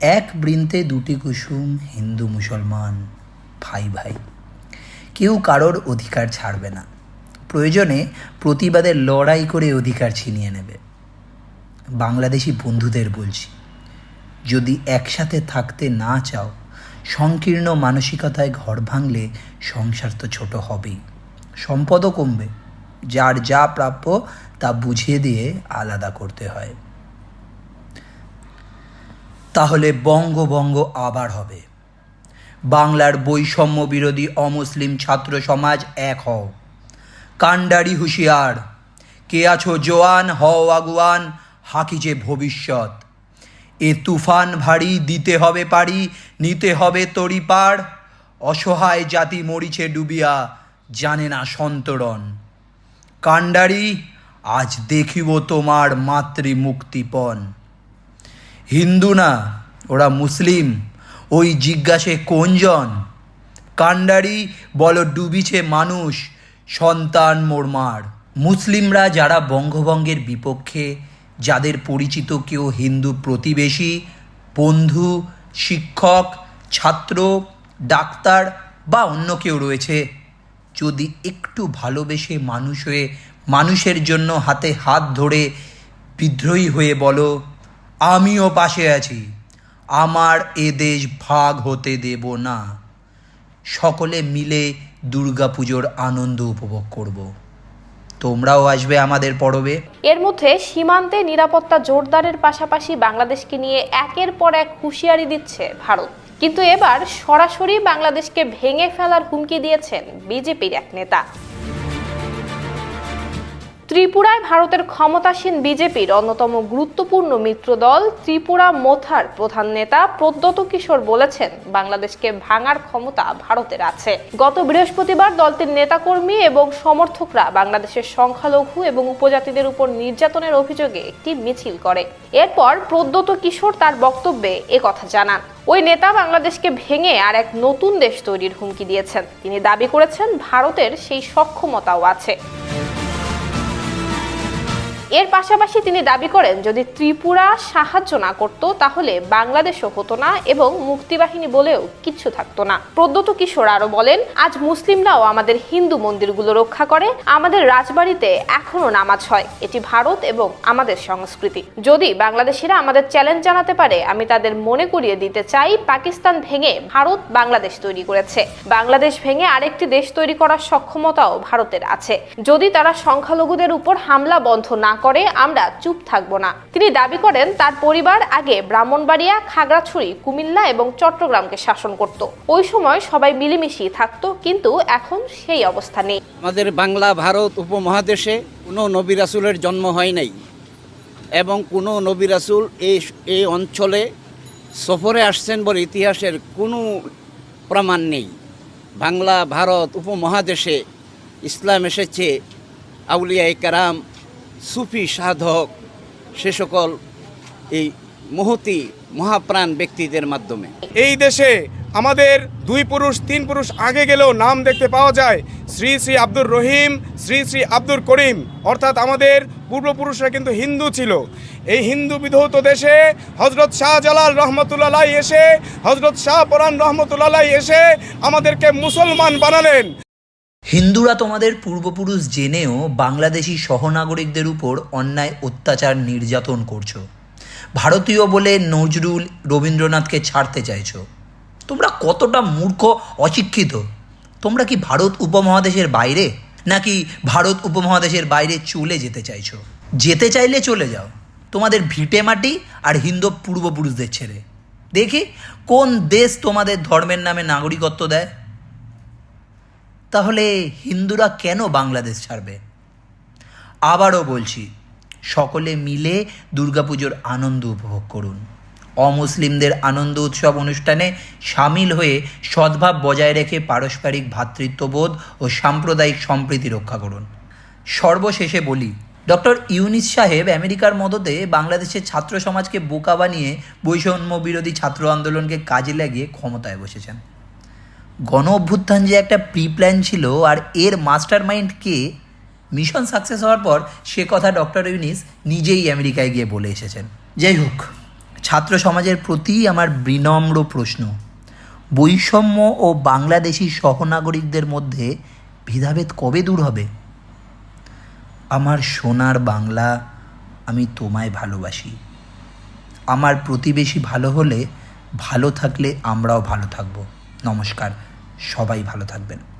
এক বৃন্তে দুটি কুসুম হিন্দু মুসলমান, ভাই ভাই। কেউ কারোর অধিকার ছাড়বে না। প্রয়োজনে প্রতিবাদে লড়াই করে অধিকার ছিনিয়ে নেবে। বাংলাদেশি বন্ধুদের বলছি, যদি একসাথে থাকতে না চাও, সংকীর্ণ মানসিকতায় ঘর ভাঙলে সংসার তো ছোট হবেই। সম্পদও কমবে, যার যা প্রাপ্য তা বুঝিয়ে দিয়ে আলাদা করতে হয়। তাহলে বঙ্গবঙ্গ আবার হবে। বাংলার বৈষম্য বিরোধী অমুসলিম ছাত্র সমাজ এক হও। কাণ্ডারি হুঁশিয়ার, কে আছো জোয়ান, হও আগুয়ান হাকিছে ভবিষ্যৎ। এ তুফান ভারী, দিতে হবে পারি, নিতে হবে তরি পার অসহায় জাতি মরিছে ডুবিয়া, জানে না সন্তরণ। কাণ্ডারি আজ দেখিব তোমার মাতৃ মুক্তিপণ হিন্দু না, ওরা মুসলিম। ওই জিজ্ঞাসে, কোনজন? কাণ্ডারি বল, ডুবিছে মানুষ, সন্তান মোরমার। মুসলিমরা যারা বঙ্গভঙ্গের বিপক্ষে, যাদের পরিচিত কেউ হিন্দু প্রতিবেশী, বন্ধু, শিক্ষক, ছাত্র, ডাক্তার বা অন্য কেউ রয়েছে, যদি একটু ভালোবেসে মানুষ হয়ে, মানুষের জন্য হাতে হাত ধরে বিদ্রোহী হয়ে বলো আমিও পাশে আছি। আমার এ দেশ ভাগ হতে দেব না। সকলে মিলে দুর্গাপুজোর আনন্দ উপভোগ করব। তোমরাও আসবে আমাদের পরবে। এর মধ্যে সীমান্তে নিরাপত্তা জোরদারের পাশাপাশি বাংলাদেশকে নিয়ে একের পর এক হুঁশিয়ারি দিচ্ছে ভারত। কিন্তু এবার সরাসরি বাংলাদেশকে ভেঙে ফেলার হুমকি দিয়েছেন বিজেপির এক নেতা। ত্রিপুরায় ভারতের ক্ষমতাসীন বিজেপির অন্যতম গুরুত্বপূর্ণ মিত্র দল ত্রিপুরা মোথার প্রধান নেতা প্রদ্যত কিশোর বলেছেন, বাংলাদেশকে ভাঙার ক্ষমতা ভারতের আছে। গত বৃহস্পতিবার দলটির নেতাকর্মী এবং সমর্থকরা বাংলাদেশের সংখ্যালঘু এবং উপজাতিদের উপর নির্যাতনের অভিযোগে একটি মিছিল করে। এরপর প্রদ্যত কিশোর তার বক্তব্যে কথা জানান। ওই নেতা বাংলাদেশকে ভেঙে আর এক নতুন দেশ তৈরির হুমকি দিয়েছেন। তিনি দাবি করেছেন, ভারতের সেই সক্ষমতাও আছে। এর পাশাপাশি তিনি দাবি করেন, যদি ত্রিপুরা সাহায্য না করত, তাহলে বাংলাদেশও হতো না এবং মুক্তিবাহিনী বলেও কিচ্ছু থাকতো না। প্রদ্যত কিশোর আরও বলেন, আজ মুসলিমরাও আমাদের হিন্দু মন্দিরগুলো রক্ষা করে, আমাদের রাজবাড়িতে এখনও নামাজ হয়। এটি ভারত এবং আমাদের সংস্কৃতি। যদি বাংলাদেশিরা আমাদের চ্যালেঞ্জ জানাতে পারে, আমি তাদের মনে করিয়ে দিতে চাই, পাকিস্তান ভেঙে ভারত বাংলাদেশ তৈরি করেছে। বাংলাদেশ ভেঙে আরেকটি দেশ তৈরি করার সক্ষমতাও ভারতের আছে। যদি তারা সংখ্যালঘুদের উপর হামলা বন্ধ না করে আমরা চুপ থাকব না। তিনি দাবি করেন, তার পরিবার আগে ব্রাহ্মণবাড়িয়া, খাগড়াছড়ি, কুমিল্লা এবং চট্টগ্রামকে শাসন করত। ওই সময় সবাই মিলেমিশেই থাকতো, কিন্তু এখন সেই অবস্থা নেই। আমাদের বাংলা ভারত উপমহাদেশে কোনো নবী রাসুলের জন্ম হয় নাই এবং কোনো নবী রাসুল এই এই অঞ্চলে সফরে আসছেন বলে ইতিহাসের কোনো প্রমাণ নেই। বাংলা ভারত উপমহাদেশে ইসলাম এসেছে আউলিয়া কারাম সুফি সাধক সে সকল এই মহতি মহাপ্রাণ ব্যক্তিদের মাধ্যমে। এই দেশে আমাদের দুই পুরুষ, তিন পুরুষ আগে গেলেও নাম দেখতে পাওয়া যায়। শ্রী শ্রী আব্দুর রহিম, শ্রী শ্রী আব্দুর করিম। অর্থাৎ আমাদের পূর্বপুরুষরা কিন্তু হিন্দু ছিল। এই হিন্দু বিধৌত দেশে হজরত শাহ শাহজালাল রহমতুল্লাহ এসে হজরত শাহ পরান রহমতুল্লাহ এসে আমাদেরকে মুসলমান বানালেন। হিন্দুরা তোমাদের পূর্বপুরুষ জেনেও বাংলাদেশি সহনাগরিকদের উপর অন্যায় অত্যাচার নির্যাতন করছ। ভারতীয় বলে নজরুল রবীন্দ্রনাথকে ছাড়তে চাইছো। তোমরা কতটা মূর্খ, অশিক্ষিত? তোমরা কি ভারত উপমহাদেশের বাইরে? নাকি ভারত উপমহাদেশের বাইরে চলে যেতে চাইছো? যেতে চাইলে চলে যাও। তোমাদের ভিটে মাটি আর হিন্দু পূর্বপুরুষদের ছেড়ে দেখি কোন দেশ তোমাদের ধর্মের নামে নাগরিকত্ব দেয়? তাহলে হিন্দুরা কেন বাংলাদেশ ছাড়বে? আবারও বলছি, সকলে মিলে দুর্গাপুজোর আনন্দ উপভোগ করুন। অমুসলিমদের আনন্দ উৎসব অনুষ্ঠানে সামিল হয়ে সদ্ভাব বজায় রেখে পারস্পরিক ভ্রাতৃত্ববোধ ও সাম্প্রদায়িক সম্প্রীতি রক্ষা করুন। সর্বশেষে বলি, ডক্টর ইউনিস সাহেব আমেরিকার মদতে বাংলাদেশের ছাত্র সমাজকে বোকা বানিয়ে বৈষম্য বিরোধী ছাত্র আন্দোলনকে কাজে লাগিয়ে ক্ষমতায় বসেছেন। গণ অভ্যুত্থান যে একটা প্রি প্ল্যান ছিল আর এর মাস্টার মাইন্ড কে মিশন সাকসেস হওয়ার পর সে কথা ডক্টর ইউনিস নিজেই আমেরিকায় গিয়ে বলে এসেছেন। যাই হোক, ছাত্র সমাজের প্রতি আমার বিনম্র প্রশ্ন। বৈষম্য ও বাংলাদেশি সহনাগরিকদের মধ্যে ভেদাভেদ কবে দূর হবে? আমার সোনার বাংলা আমি তোমায় ভালোবাসি। আমার প্রতিবেশী ভালো হলে ভালো থাকলে আমরাও ভালো থাকব। নমস্কার। সবাই ভালো থাকবেন।